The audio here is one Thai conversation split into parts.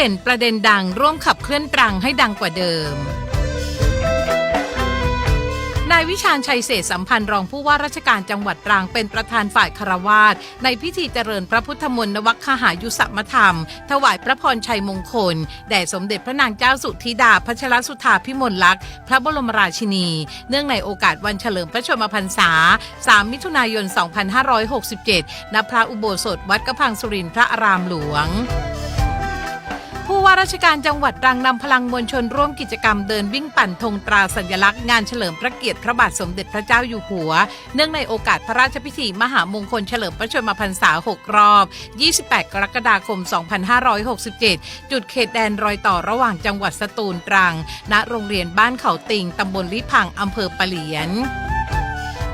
เด่นประเด็นดังร่วมขับเคลื่อนตรังให้ดังกว่าเดิม นายวิชาญชัยเศษสัมพันธ์รองผู้ว่าราชการจังหวัดตรังเป็นประธานฝ่ายคารวาสในพิธีเจริญพระพุทธมนต์นวัคหายุสมธรรม ถวายพระพรชัยมงคล แด่สมเด็จพระนางเจ้าสุธิดาพัชรสุธาพิมลลักษณ์พระบรมราชินี เนื่องในโอกาสวันเฉลิมพระชนมพรรษา 3 มิถุนายน 2567 ณ พระอุโบสถวัดกระพังสุรินทร์พระอารามหลวง ว่าราชการจังหวัดตรังนำพลังมวลชนร่วมกิจกรรมเดินวิ่งปั่นธงตราสัญลักษณ์งานเฉลิมพระเกียรติพระบาทสมเด็จพระเจ้าอยู่หัว เนื่องในโอกาสพระราชพิธีมหามงคลเฉลิมพระชนมพรรษา 6 รอบ 28 กรกฎาคม 2567 จุดเขตแดนรอยต่อระหว่างจังหวัดสตูลตรัง ณ โรงเรียนบ้านเขาติงตำบลลิพังอำเภอปะเหลียน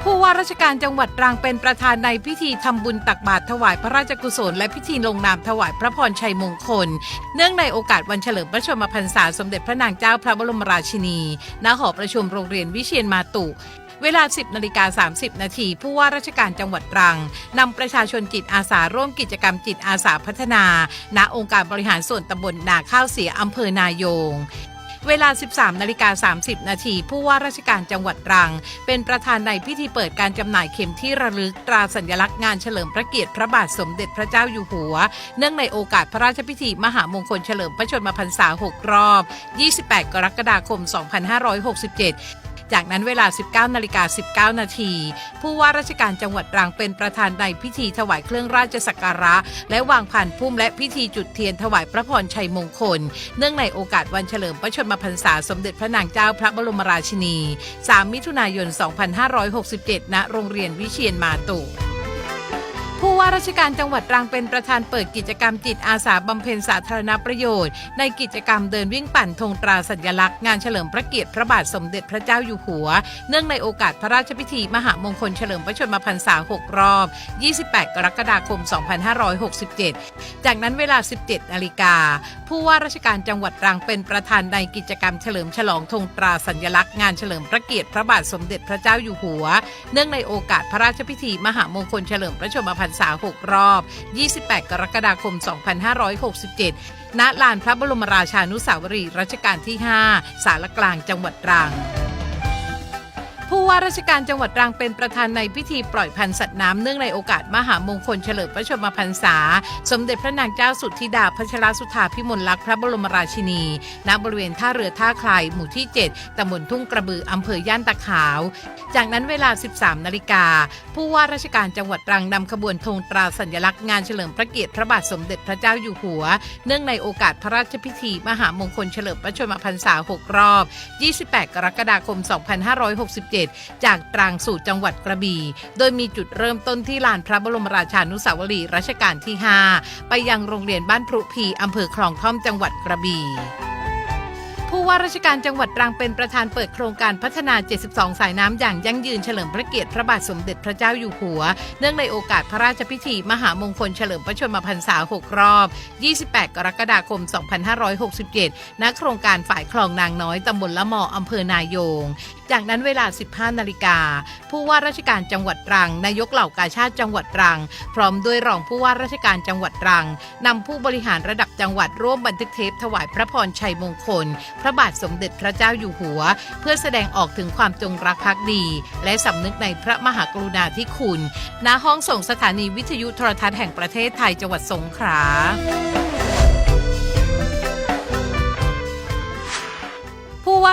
ผู้ว่าราชการจังหวัดตรังเป็นประธานในพิธีทำบุญตักบาตรถวายพระราชกุศล และพิธีลงนามถวายพระพรชัยมงคล เนื่องในโอกาสวันเฉลิมพระชนมพรรษาสมเด็จพระนางเจ้าพระบรมราชินี ณ หอประชุมโรงเรียนวิเชียนมาตุเวลา 10นาฬิกา30 นาทีผู้ว่าราชการจังหวัดตรังนำประชาชนจิตอาสาร่วมกิจกรรมจิตอาสาพัฒนา ณองค์การบริหารส่วนตำบลนาข้าวเสียอำเภอ นายง เวลา 13นาฬิกา30 นาทีผู้ว่าราชการจังหวัดตรัง เป็นประธานในพิธีเปิดการจำหน่ายเข็มที่ระลึกตราสัญลักษณ์งานเฉลิมพระเกียรติพระบาทสมเด็จพระเจ้าอยู่หัว เนื่องในโอกาสพระราชพิธีมหามงคลเฉลิมพระชนมพรรษา 6 รอบ 28 กรกฎาคม 2567 จากนั้นเวลา 19นาฬิกา19 นาที ผู้ว่าราชการจังหวัดตรังเป็นประธานในพิธีถวายเครื่องราชสักการะ และวางผ่านพุ่มและพิธีจุดเทียนถวายพระพรชัยมงคล เนื่องในโอกาสวันเฉลิมพระชนมพรรษาสมเด็จพระนางเจ้าพระบรมราชินี 3 มิถุนายน 2567 ณ โรงเรียนวิเชียนมาตุผู้ ว่าราชการจังหวัดตรังเป็นประธานเปิดกิจกรรมจิตอาสาบำเพ็ญสาธารณประโยชน์ ในกิจกรรมเดินวิ่งปั่นธงตราสัญลักษณ์งานเฉลิมพระเกียรติพระบาทสมเด็จพระเจ้าอยู่หัว เนื่องในโอกาสพระราชพิธีมหามงคลเฉลิมพระชนมพรรษา 6 รอบ 28 กรกฎาคม 2567 จากนั้นเวลา 17 นาฬิกา ผู้ว่าราชการจังหวัดตรังเป็นประธานในกิจกรรมเฉลิมฉลองธงตราสัญลักษณ์งานเฉลิมพระเกียรติพระบาทสมเด็จพระเจ้าอยู่หัว เนื่องในโอกาสพระราชพิธีมหามงคลเฉลิมพระชนมพรรษา6 รอบ 28 กรกฎาคม 2567 ณ ลานพระบรมราชานุสาวรีย์รัชกาลที่ 5 สารกลางจังหวัดตรัง ผู้ว่าราชการจังหวัดตรังเป็นประธานในพิธีปล่อยพันธุ์สัตว์น้ำเนื่องในโอกาสมหามงคลเฉลิมพระชนมพรรษา สมเด็จพระนางเจ้าสุธิดาพัชรสุธาพิมลลักษณ์พระบรมราชินี ณบริเวณท่าเรือท่าคลายหมู่ที่ 7ตำบลทุ่งกระบืออำเภอย่านตะขาว จากนั้นเวลา 13 นาฬิกา ผู้ว่าราชการจังหวัดตรังนำขบวนธงตราสัญลักษณ์งานเฉลิมพระเกียรติพระบาทสมเด็จพระเจ้าอยู่หัว เนื่องในโอกาสพระราชพิธี มหามงคลเฉลิมพระชนมพรรษา 6 รอบ 28 กรกฎาคม 2567จากตรังสู่จังหวัดกระบี่ โดยมีจุดเริ่มต้นที่ลานพระบรมราชานุสาวรีย์รัชกาลที่ 5 ไปยังโรงเรียนบ้านพรุพีอำเภอคลองท่อมจังหวัดกระบี่ผู้ว่าราชการจังหวัดตรังเป็นประธานเปิดโครงการพัฒนา 72 สายน้ำอย่างยั่งยืนเฉลิมพระเกียรติพระบาทสมเด็จพระเจ้าอยู่หัว เนื่องในโอกาสพระราชพิธี มหามงคลเฉลิมพระชนมพรรษา 6 รอบ 28 กรกฎาคม 2567 ณ โครงการฝ่ายคลองนางน้อยตำบลละมออำเภอนายง จากนั้นเวลา 15 นาฬิกา ผู้ว่าราชการจังหวัดตรัง นายกเหล่ากาชาติจังหวัดตรัง พร้อมด้วยรองผู้ว่าราชการจังหวัดตรังนำผู้บริหารระดับจังหวัดร่วมบันทึกเทปถวายพระพรชัยมงคล พระบาทสมเด็จพระเจ้าอยู่หัว เพื่อแสดงออกถึงความจงรักภักดี และสำนึกในพระมหากรุณาธิคุณ ณ ห้องส่งสถานีวิทยุโทรทัศน์แห่งประเทศไทยจังหวัดสงขลา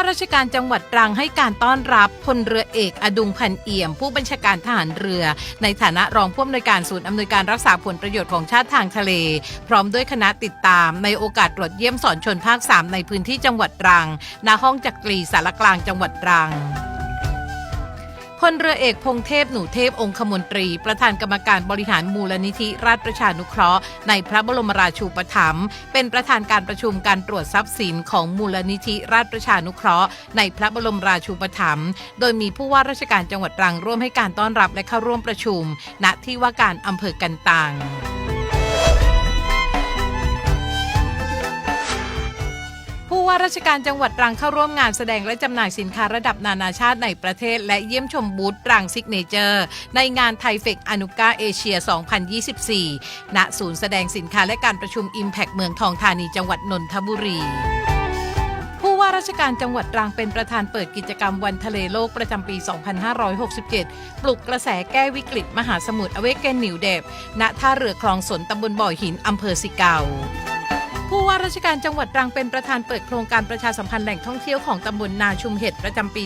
ราชการจังหวัดตรังให้การต้อนรับพลเรือเอกอดุงพันเอี่ยม ผู้บัญชาการทหารเรือ ในฐานะรองผู้อำนวยการศูนย์อำนวยการรักษาผลประโยชน์ของชาติทางทะเล พร้อมด้วยคณะติดตาม ในโอกาสตรวจเยี่ยมสอนชนภาค 3 ในพื้นที่จังหวัดตรังณห้องจักรีสารกลางจังหวัดตรัง พลเรือเอกพงเทพหนูเทพองคมนตรี ประธานกรรมการบริหารมูลนิธิราชประชานุเคราะห์ ในพระบรมราชูปถัมภ์เป็นประธานการประชุมการตรวจทรัพย์สินของมูลนิธิราชประชานุเคราะห์ ในพระบรมราชูปถัมภ์โดยมีผู้ว่าราชการจังหวัดตรังร่วมให้การต้อนรับและเข้าร่วมประชุม ณที่ว่าการอำเภอกันตัง ว่าราชการจังหวัดตรังเข้าร่วมงานแสดงและจำหน่ายสินค้าระดับนานาชาติในประเทศ และเยี่ยมชมบูธตรังซิกเนเจอร์ ในงานไทเฟกอนุกาเอเชีย 2024 ณ ศูนย์แสดงสินค้าและการประชุม Impact เมืองทองธานีจังหวัดนนทบุรีผู้ว่าราชการจังหวัดตรังเป็นประธานเปิดกิจกรรมวันทะเลโลกประจำปี 2567 ปลุกกระแสแก้วิกฤตมหาสมุทรอเวกเกนนิวเดบณท่าเรือคลองสนตำบลบ่อหินอำเภอสิเกาว ว่าราชการจังหวัดตรังเป็นประธานเปิดโครงการประชาสัมพันธ์แหล่งท่องเที่ยวของตำบลนาชุมเห็ดประจำปี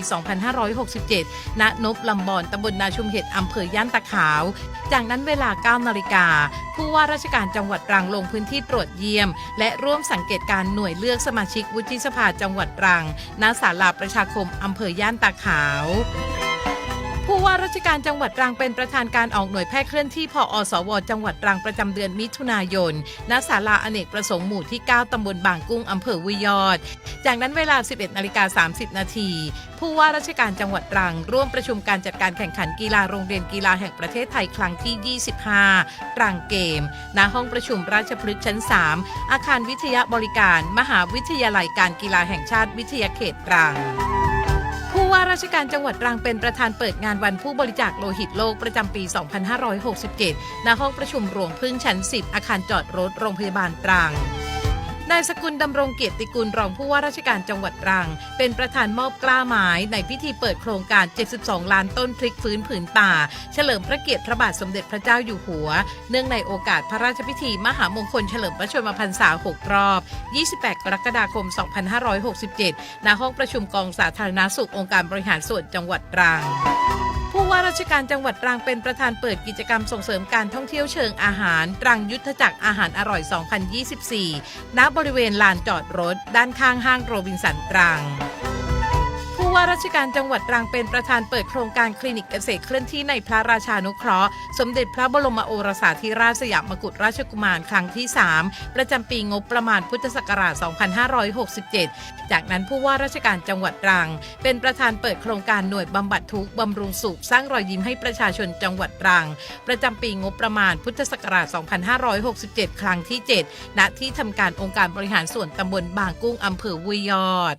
2567 ณ นบลำบอนตำบลนาชุมเห็ดอำเภอย่านตะขาว จากนั้นเวลา 9 นาฬิกา ผู้ว่าราชการจังหวัดตรังลงพื้นที่ตรวจเยี่ยม และร่วมสังเกตการหน่วยเลือกสมาชิกวุฒิสภาจังหวัดตรัง ณ ศาลาประชาคมอำเภอย่านตาขาว ผู้ว่าราชการจังหวัดตรังเป็นประธานการออกหน่วยแพทย์เคลื่อนที่พออสว จังหวัดตรังประจำเดือนมิถุนายน ณ ศาลาอเนกประสงค์หมู่ที่ 9 ตำบลบางกุ้งอำเภอวิยอด จากนั้นเวลา 11นาฬิกา30 นาที ผู้ว่าราชการจังหวัดตรัง ร่วมประชุมการจัดการแข่งขันกีฬาโรงเรียนกีฬาแห่งประเทศไทยครั้งที่ 25 ตรังเกม ณ ห้องประชุมราชพฤกษ์ชั้น 3 อาคารวิทยาบริการ มหาวิทยาลัยการกีฬาแห่งชาติวิทยาเขตตรัง ผู้ว่าราชการจังหวัดตรังเป็นประธานเปิดงานวันผู้บริจาคโลหิตโลกประจำปี 2567 ณ ห้องประชุมหลวงพึ่งชั้น 10 อาคารจอดรถโรงพยาบาลตรัง นายสกุลดำรงเกียรติกุลรองผู้ว่าราชการจังหวัดตรัง เป็นประธานมอบกล้าไม้ในพิธีเปิดโครงการ 72 ล้านต้นพลิกฟื้นผืนป่า เฉลิมพระเกียรติพระบาทสมเด็จพระเจ้าอยู่หัว เนื่องในโอกาสพระราชพิธีมหามงคลเฉลิมพระชนมพรรษา 6 รอบ 28 กรกฎาคม 2567 ณ ห้องประชุมกองสาธารณสุของค์การบริหารส่วนจังหวัดตรัง ผู้ว่าราชการจังหวัดตรังเป็นประธานเปิดกิจกรรมส่งเสริมการท่องเที่ยวเชิงอาหาร ตรังยุทธจักรอาหารอร่อย 2024 ณ บริเวณลานจอดรถ ด้านข้างห้างโรบินสันตรัง ว่าราชการจังหวัดตรังเป็นประธานเปิดโครงการคลินิกเกษตรเคลื่อนที่ในพระราชานุเคราะห์ สมเด็จพระบรมโอรสาธิราชสยามกุฎราชกุมารครั้งที่ 3 ประจำปีงบประมาณพุทธศักราช 2567 จากนั้นผู้ว่าราชการจังหวัดตรัง เป็นประธานเปิดโครงการหน่วยบำบัดทุกข์บำรุงสุขสร้างรอยยิ้มให้ประชาชนจังหวัดตรัง ประจำปีงบประมาณพุทธศักราช 2567 ครั้งที่ 7 ณ ที่ทำการองค์การบริหารส่วนตำบลบางกุ้งอำเภอวุยยอด